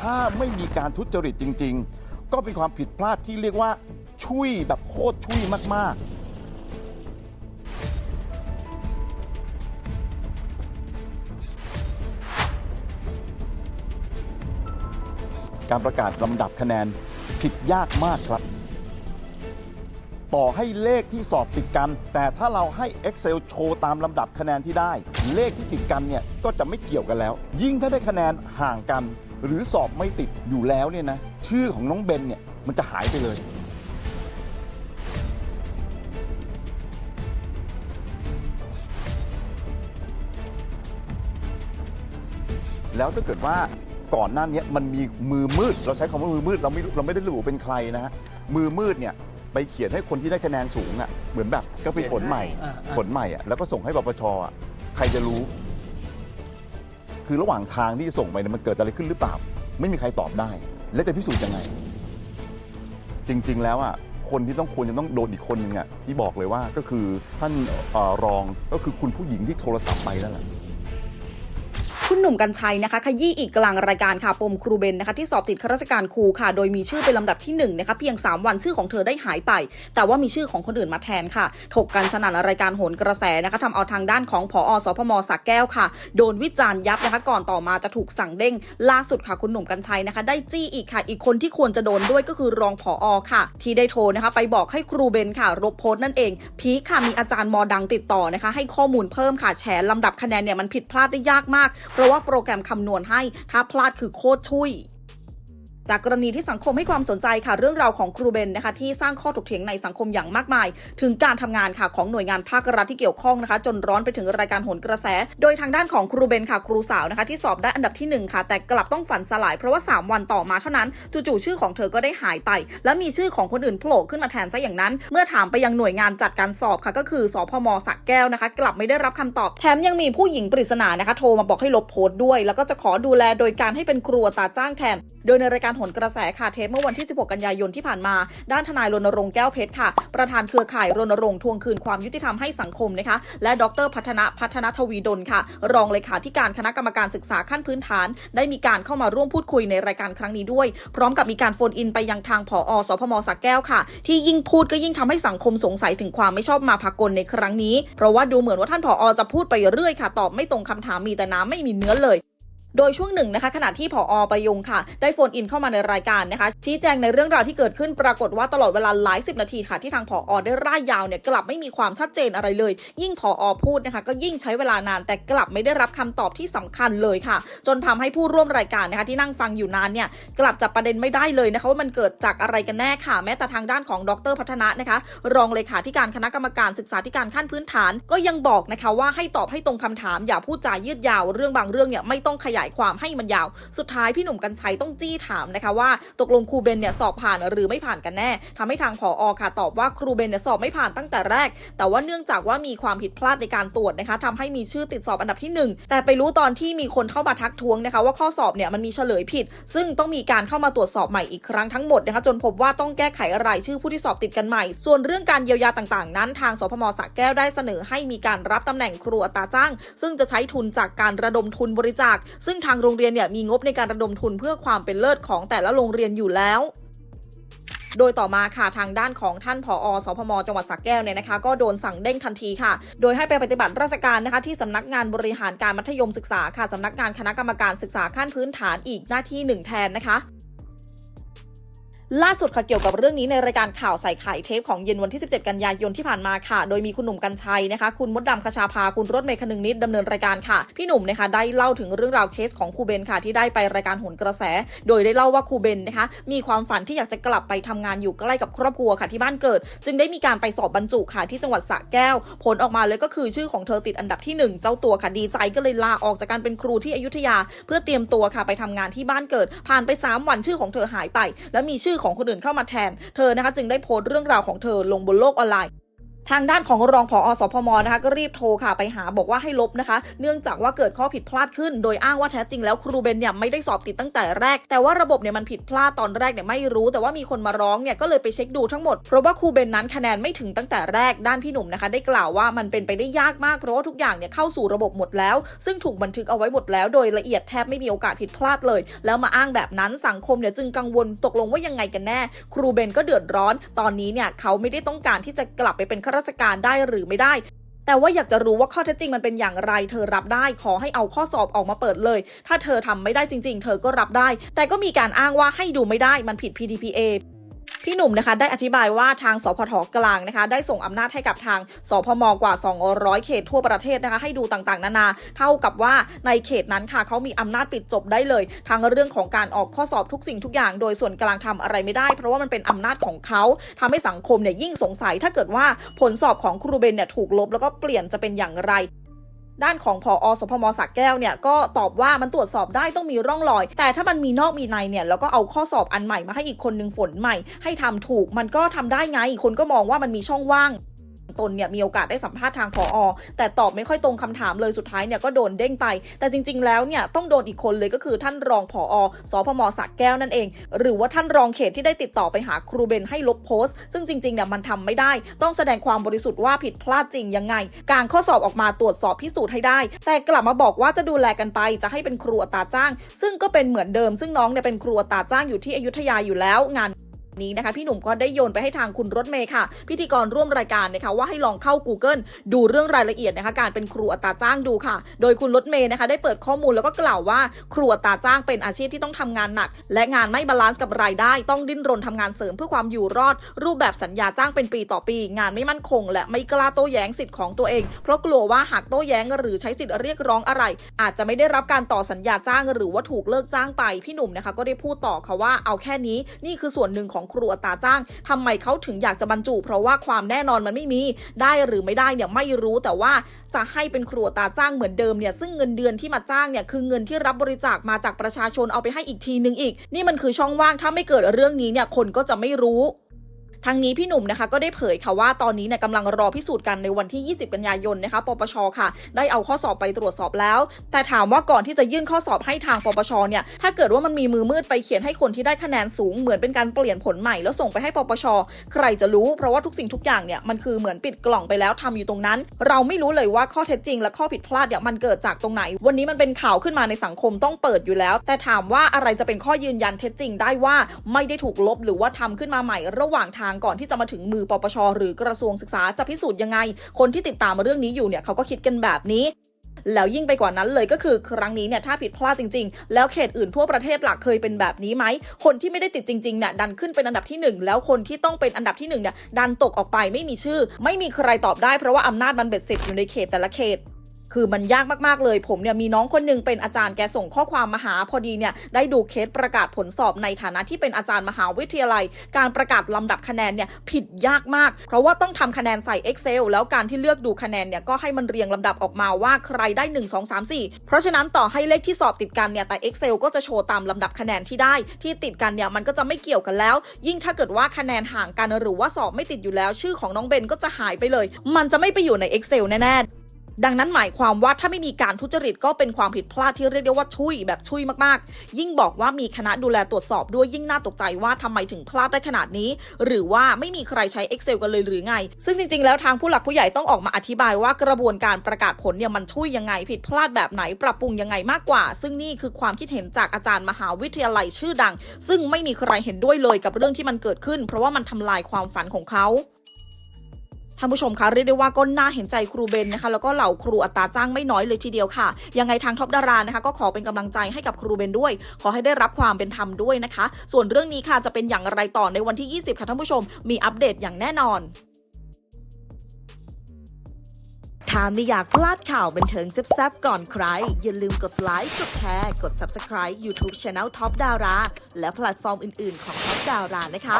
ถ้าไม่มีการทุจริตจริง ๆ ก็เป็นความผิดพลาดที่เรียกว่าชุยแบบโคตรชุยมาก ๆการประกาศลำดับคะแนนผิดยากมากครับ ต่อให้เลขที่สอบติดกัน แต่ถ้าเราให้ Excel โชว์ตามลำดับคะแนนที่ได้ เลขที่ติดกันเนี่ยก็จะไม่เกี่ยวกันแล้ว ยิ่งถ้าได้คะแนนห่างกัน หรือสอบไม่ติดอยู่แล้วเนี่ยนะชื่อของน้องเบนเนี่ยมันจะหายไปเลย แล้วถ้าเกิดว่าก่อนหน้านี้มันมีมือมืด เราใช้คำว่ามือมืดเราไม่รู้เราไม่ได้ระบุเป็นใครนะฮะมือมืดเนี่ยไปเขียนให้คนที่ได้คะแนนสูงอะเหมือนแบบก็ไปฝนใหม่อ่าอ่าผลใหม่อะแล้วก็ส่งให้ปปชอะใครจะรู้ คือระหว่างทางที่ส่งไปเนี่ยมันเกิดอะไรขึ้นหรือเปล่า ไม่มีใครตอบได้ แล้วจะพิสูจน์ยังไง จริง ๆ แล้วอะคนที่ต้องควรจะต้องโดนอีกคนนึงอะที่บอกเลยว่าก็คือท่านเอ่อรองก็คือคุณผู้หญิงที่โทรศัพท์ไปนั่นแหละ คุณหนุ่มกัญชัยนะคะขยี้อีกกลางรายการค่ะปมครูเบนนะคะที่สอบติดข้าราชการครูค่ะ โดยมีชื่อเป็นลำดับที่1นงนะคะเพียง 3 วันชื่อของเธอได้หายไป แต่ว่ามีชื่อของคนอื่นมาแทนค่ะ ถกกันสนั่นรายการโหนกระแสนะคะทำเอาทางด้านของผอสพมสักแก้วค่ะ โดนวิจารณ์ยับนะคะก่อนต่อมาจะถูกสั่งเด้ง ล่าสุดค่ะคุณหนุ่มกัญชัยนะคะได้จี้อีกค่ะ อีกคนที่ควรจะโดนด้วยก็คือรองผอค่ะ ที่ได้โทรนะคะไปบอกให้ครูเบนค่ะลบโพสต์นั่นเอง พีคค่ะมีอาจารย์มอดังติดต่อนะคะให้ข้อมูลเพิ่มค่ะแฉลำดับคะแนนเนี่ยมันผิดพลาดได้ยากมากเพราะว่าโปรแกรมคำนวณให้ถ้าพลาดคือโคตรชุย จากกรณีที่สังคมให้ความสนใจค่ะเรื่องราวของครูเบนนะคะที่สร้างข้อถกเถียงในสังคมอย่างมากมาย ถึงการทำงานค่ะของหน่วยงานภาครัฐที่เกี่ยวข้องนะคะ จนร้อนไปถึงรายการโหนกระแส โดยทางด้านของครูเบนค่ะ ครูสาวนะคะที่สอบได้อันดับที่หนึ่งค่ะ แต่กลับต้องฝันสลายเพราะว่า 3 วันต่อมาเท่านั้นจู่ๆชื่อของเธอก็ได้หายไป และมีชื่อของคนอื่นโผล่ขึ้นมาแทนซะอย่างนั้น เมื่อถามไปยังหน่วยงานจัดการสอบค่ะก็คือสพมสักแก้วนะคะ กลับไม่ได้รับคำตอบแถมยังมีผู้หญิงปริศนานะคะโทรมาบอกให้ลบโพสต์ด้วย แล้วก็จะขอดูแลโดยการให้เป็นครัวตาจ้างแทน โดยในรายการหนกระแสค่ะเทปเมื่อวันที่ 16 กันยายนที่ผ่านมา ด้านทนายรณรงค์แก้วเพชรค่ะ ประธานเครือข่ายรณรงค์ทวงคืนความยุติธรรมให้สังคมนะคะ และดรพัฒนพัฒนทวีดลค่ะ รองเลขาธิการคณะกรรมการศึกษาขั้นพื้นฐาน ได้มีการเข้ามาร่วมพูดคุยในรายการครั้งนี้ด้วย พร้อมกับมีการโฟนอินไปยังทางผอสพมสักแก้วค่ะ ที่ยิ่งพูดก็ยิ่งทำให้สังคมสงสัยถึงความไม่ชอบมาพากลในครั้งนี้ เพราะว่าดูเหมือนว่าท่านผอจะพูดไปเรื่อยค่ะ ตอบไม่ตรงคำถามมีแต่น้ำไม่มีเนื้อเลย โดยช่วงหนึ่งนะคะขณะที่ผอประยุงค่ะ ได้โฟนอินเข้ามาในรายการนะคะ ชี้แจงในเรื่องราวที่เกิดขึ้นปรากฏว่าตลอดเวลาหลายสิบนาทีค่ะที่ทางผอได้ร่ายยาวเนี่ยกลับไม่มีความชัดเจนอะไรเลย ยิ่งผอพูดนะคะ ก็ยิ่งใช้เวลานานแต่กลับไม่ได้รับคำตอบที่สำคัญเลยค่ะ จนทำให้ผู้ร่วมรายการนะคะที่นั่งฟังอยู่นานเนี่ยกลับจับประเด็นไม่ได้เลยนะคะว่ามันเกิดจากอะไรกันแน่ค่ะ แม้แต่ทางด้านของดรพัฒนะนะคะ รองเลขาธิการคณะกรรมการศึกษาธิการขั้นพื้นฐาน ก็ยังบอกนะคะว่าให้ตอบให้ตรงคำถามอย่าพูดจายืดยาวเรื่องบางเรื่องเนี่ยไม่ต้องขยายความให้มันยาว สุดท้ายพี่หนุ่มกัญชัยต้องจี้ถามนะคะว่าตกลงครูเบนเนี่ยสอบผ่านหรือไม่ผ่านกันแน่ทำให้ทางผอค่ะตอบว่าครูเบนเนี่ยสอบไม่ผ่านตั้งแต่แรก แต่ว่าเนื่องจากว่ามีความผิดพลาดในการตรวจนะคะทำให้มีชื่อติดสอบอันดับที่หนึ่งแต่ไปรู้ตอนที่มีคนเข้ามาทักท้วงนะคะว่าข้อสอบเนี่ยมันมีเฉลยผิด ซึ่งต้องมีการเข้ามาตรวจสอบใหม่อีกครั้งทั้งหมดนะคะจนพบว่าต้องแก้ไขรายชื่อผู้ที่สอบติดกันใหม่ ส่วนเรื่องการเยียวยาต่างๆ นั้นทางสพมสระแก้วได้เสนอให้มีการรับตำแหน่งครูอัตราจ้าง ซึ่งจะใช้ทุนจากการระดมทุนบริจาคซึ่งทางโรงเรียนเนี่ยมีงบในการระดมทุนเพื่อความเป็นเลิศของแต่ละโรงเรียนอยู่แล้ว โดยต่อมาค่ะทางด้านของท่านผอสพม จังหวัดสระแก้วเนี่ยนะคะ ก็โดนสั่งเด้งทันทีค่ะ โดยให้ไปปฏิบัติราชการนะคะ ที่สำนักงานบริหารการมัธยมศึกษาค่ะสำนักงานคณะกรรมการศึกษาขั้นพื้นฐานอีกหน้าที่หนึ่งแทนนะคะ ล่าสุดค่ะเกี่ยวกับเรื่องนี้ในรายการข่าวใส่ไข่เทปของเย็นวันที่ 17 กันยายนที่ผ่านมาค่ะ โดยมีคุณหนุ่มกัญชัยนะคะ คุณมดดำคชาภาคุณรถเมย์คนึงนิดดำเนินรายการค่ะ พี่หนุ่มนะคะได้เล่าถึงเรื่องราวเคสของครูเบนค่ะ ที่ได้ไปรายการโหนกระแส โดยได้เล่าว่าครูเบนนะคะ มีความฝันที่อยากจะกลับไปทำงานอยู่ใกล้กับครอบครัวค่ะที่บ้านเกิด จึงได้มีการไปสอบบรรจุค่ะที่จังหวัดสระแก้ว ผลออกมาเลยก็คือชื่อของเธอติดอันดับที่หนึ่งเจ้าตัวค่ะดีใจก็เลยลาออกจากการเป็นครูที่อยุธยา เพื่อเตรียมตัวค่ะไปทำงานที่บ้านเกิด ผ่านไป 3 วันชื่อของเธอหายไป และมีชื่อของคนอื่นเข้ามาแทน เธอนะคะจึงได้โพสต์เรื่องราวของเธอลงบนโลกออนไลน์ ทางด้านของรองผอสพมนะคะก็รีบโทรค่ะไปหาบอกว่าให้ลบนะคะ เนื่องจากว่าเกิดข้อผิดพลาดขึ้น โดยอ้างว่าแท้จริงแล้วครูเบนเนี่ยไม่ได้สอบติดตั้งแต่แรก แต่ว่าระบบเนี่ยมันผิดพลาดตอนแรกเนี่ยไม่รู้ แต่ว่ามีคนมาร้องเนี่ยก็เลยไปเช็คดูทั้งหมด เพราะว่าครูเบนนั้นคะแนนไม่ถึงตั้งแต่แรกด้านพี่หนุ่มนะคะ ได้กล่าวว่ามันเป็นไปได้ยากมากเพราะว่าทุกอย่างเนี่ยเข้าสู่ระบบหมดแล้ว ซึ่งถูกบันทึกเอาไว้หมดแล้ว โดยละเอียดแทบไม่มีโอกาสผิดพลาดเลย แล้วมาอ้างแบบนั้นสังคมเนี่ยจึงกังวลตกลงว่ายังไงกันแน่ ครูเบนก็เดือดร้อน ตอนนี้เนี่ยเขาไม่ได้ต้องการที่จะกลับไปเป็นข้าราชการได้หรือไม่ได้แต่ว่าอยากจะรู้ว่าข้อเท็จจริงมันเป็นอย่างไร เธอรับได้ ขอให้เอาข้อสอบออกมาเปิดเลย ถ้าเธอทำไม่ได้จริง ๆ เธอก็รับได้ แต่ก็มีการอ้างว่าให้ดูไม่ได้ มันผิด PDPA พี่หนุ่มนะคะได้อธิบายว่าทางสพทกลางนะคะ ได้ส่งอำนาจให้กับทางสพมกว่า 200 เขตทั่วประเทศนะคะ ให้ดูต่างๆ นานา เท่ากับว่าในเขตนั้นค่ะเขามีอำนาจปิดจบได้เลยทางเรื่องของการออกข้อสอบทุกสิ่งทุกอย่าง โดยส่วนกลางทำอะไรไม่ได้ เพราะว่ามันเป็นอำนาจของเขาทำให้สังคมเนี่ยยิ่งสงสัยถ้าเกิดว่าผลสอบของครูเบนเนี่ยถูกลบแล้วก็เปลี่ยนจะเป็นอย่างไร ด้านของผออสพมสักแก้วเนี่ยก็ตอบว่ามันตรวจสอบได้ต้องมีร่องรอย แต่ถ้ามันมีนอกมีในเนี่ยแล้วก็เอาข้อสอบอันใหม่มาให้อีกคนนึงฝนใหม่ ให้ทำถูกมันก็ทำได้ไงคนก็มองว่ามันมีช่องว่าง ตนเนี่ยมีโอกาสได้สัมภาษณ์ทางพออแต่ตอบไม่ค่อยตรงคำถามเลยสุดท้ายเนี่ยก็โดนเด้งไป แต่จริง ๆ แล้วเนี่ยต้องโดนอีกคนเลยก็คือท่านรองผอสพมสักแก้วนั่นเอง หรือว่าท่านรองเขตที่ได้ติดต่อไปหาครูเบนให้ลบโพสต์ ซึ่งจริงๆเนี่ยมันทำไม่ได้ ต้องแสดงความบริสุทธิ์ว่าผิดพลาดจริงยังไง การข้อสอบออกมาตรวจสอบพิสูจน์ให้ได้ แต่กลับมาบอกว่าจะดูแลกันไปจะให้เป็นครูอัตาจ้าง ซึ่งก็เป็นเหมือนเดิม ซึ่งน้องเนี่ยเป็นครูอัตาจ้างอยู่ที่อยุธยาอยู่แล้วงาน นี้นะคะพี่หนุ่มก็ได้โยนไปให้ทางคุณรถเมย์ค่ะ พิธีกรร่วมรายการนะคะว่าให้ลองเข้า Google ดูเรื่องรายละเอียดนะคะการเป็นครูอัตราจ้างดูค่ะ โดยคุณรถเมย์นะคะได้เปิดข้อมูลแล้วก็กล่าวว่าครูอัตราจ้างเป็นอาชีพที่ต้องทำงานหนัก และงานไม่บาลานซ์กับรายได้ ต้องดิ้นรนทำงานเสริมเพื่อความอยู่รอด รูปแบบสัญญาจ้างเป็นปีต่อปี งานไม่มั่นคง และไม่กล้าโต้แย้งสิทธิ์ของตัวเอง เพราะกลัวว่าหากโต้แย้งหรือใช้สิทธิ์เรียกร้องอะไร อาจจะไม่ได้รับการต่อสัญญาจ้างหรือว่าถูกเลิกจ้างไปพี่หนุ่มนะคะก็ได้พูดต่อค่ะว่าเอาแค่นี้นี่คือส่วนหนึ่งของครูอัตราจ้างทำไมเขาถึงอยากจะบรรจุ เพราะว่าความแน่นอนมันไม่มีได้หรือไม่ได้เนี่ยไม่รู้แต่ว่าจะให้เป็นครัวตาจ้างเหมือนเดิมเนี่ยซึ่งเงินเดือนที่มาจ้างเนี่ยคือเงินที่รับบริจาคมาจากประชาชนเอาไปให้อีกทีนึงอีก นี่มันคือช่องว่างถ้าไม่เกิดเรื่องนี้เนี่ยคนก็จะไม่รู้ ทั้งนี้พี่หนุ่มนะคะก็ได้เผยค่ะว่าตอนนี้เนี่ยกำลังรอพิสูจน์กันในวันที่ 20 กันยายนนะคะปปชค่ะ ได้เอาข้อสอบไปตรวจสอบแล้ว แต่ถามว่าก่อนที่จะยื่นข้อสอบให้ทางปปชเนี่ยถ้าเกิดว่ามันมีมือมืดไปเขียนให้คนที่ได้คะแนนสูง เหมือนเป็นการเปลี่ยนผลใหม่แล้วส่งไปให้ปปชใครจะรู้เพราะว่าทุกสิ่งทุกอย่างเนี่ยมันคือเหมือนปิดกล่องไปแล้วทำอยู่ตรงนั้น เราไม่รู้เลยว่าข้อเท็จจริง และข้อผิดพลาดเนี่ยมันเกิดจากตรงไหน วันนี้มันเป็นข่าวขึ้นมาในสังคมต้องเปิดอยู่แล้ว แต่ถามว่าอะไรจะเป็นข้อยืนยันเท็จจริงได้ว่าไม่ได้ถูกลบหรือว่าทำขึ้นมาใหม่ระหว่างทางก่อนที่จะมาถึงมือปปชหรือกระทรวงศึกษาจะพิสูจน์ยังไง คนที่ติดตามเรื่องนี้อยู่เนี่ยเขาก็คิดกันแบบนี้แล้วยิ่งไปกว่านั้นเลยก็คือครั้งนี้เนี่ยถ้าผิดพลาดจริง ๆ แล้วเขตอื่นทั่วประเทศหลักเคยเป็นแบบนี้ไหม คนที่ไม่ได้ติดจริงๆเนี่ยดันขึ้นเป็นอันดับที่หนึ่งแล้วคนที่ต้องเป็นอันดับที่หนึ่งเนี่ยดันตกออกไปไม่มีชื่อ ไม่มีใครตอบได้เพราะว่าอำนาจมันเบ็ดเสร็จอยู่ในเขตแต่ละเขต คือมันยากมากๆเลย ผมเนี่ยมีน้องคนหนึงเป็นอาจารย์แกส่งข้อความมาหาพอดีเนี่ยได้ดูเคสประกาศผลสอบในฐานะที่เป็นอาจารย์มหาวิทยาลัย การประกาศลำดับคะแนนเนี่ยผิดยากมาก เพราะว่าต้องทำคะแนนใส่ Excel แล้วการที่เลือกดูคะแนนเนี่ยก็ให้มันเรียงลำดับออกมาว่าใครได้ 1 2 3 4 เพราะฉะนั้นต่อให้เลขที่สอบติดกันเนี่ยแต่ Excel ก็จะโชว์ตามลำดับคะแนนที่ได้ ที่ติดกันเนี่ยมันก็จะไม่เกี่ยวกันแล้ว ยิ่งถ้าเกิดว่าคะแนนห่างกันหรือว่าสอบไม่ติดอยู่แล้ว ชื่อของน้องเบนก็จะหายไปเลย มันจะไม่ไปอยู่ใน Excel แน่ๆ ดังนั้นหมายความว่าถ้าไม่มีการทุจริตก็เป็นความผิดพลาดที่เรียกได้ว่าชุยแบบชุยมากๆ ยิ่งบอกว่ามีคณะดูแลตรวจสอบด้วยยิ่งน่าตกใจว่าทำไมถึงพลาดได้ขนาดนี้ หรือว่าไม่มีใครใช้ Excel กันเลยหรือไง ซึ่งจริงๆ แล้วทางผู้หลักผู้ใหญ่ต้องออกมาอธิบายว่ากระบวนการประกาศผลเนี่ยมันชุยยังไงผิดพลาดแบบไหนปรับปรุงยังไงมากกว่า ซึ่งนี่คือความคิดเห็นจากอาจารย์มหาวิทยาลัยชื่อดัง ซึ่งไม่มีใครเห็นด้วยเลยกับเรื่องที่มันเกิดขึ้น เพราะว่ามันทำลายความฝันของเขา ท่านผู้ชมคะเรียกได้ว่าก็น่าเห็นใจครูเบนนะคะแล้วก็เหล่าครูอัตราจ้างไม่น้อยเลยทีเดียวค่ะ ยังไงทางท็อปดารานะคะ ก็ขอเป็นกำลังใจให้กับครูเบนด้วย ขอให้ได้รับความเป็นธรรมด้วยนะคะ ส่วนเรื่องนี้ค่ะจะเป็นอย่างไรต่อในวันที่ 20 ค่ะท่านผู้ชม มีอัปเดตอย่างแน่นอนถ้าไม่อยากพลาดข่าวบันเทิงแซ่บๆก่อนใคร อย่าลืมกดไลค์ กดแชร์ กด Subscribe YouTube Channel Top Dara และแพลตฟอร์มอื่นๆของ Top Dara นะคะ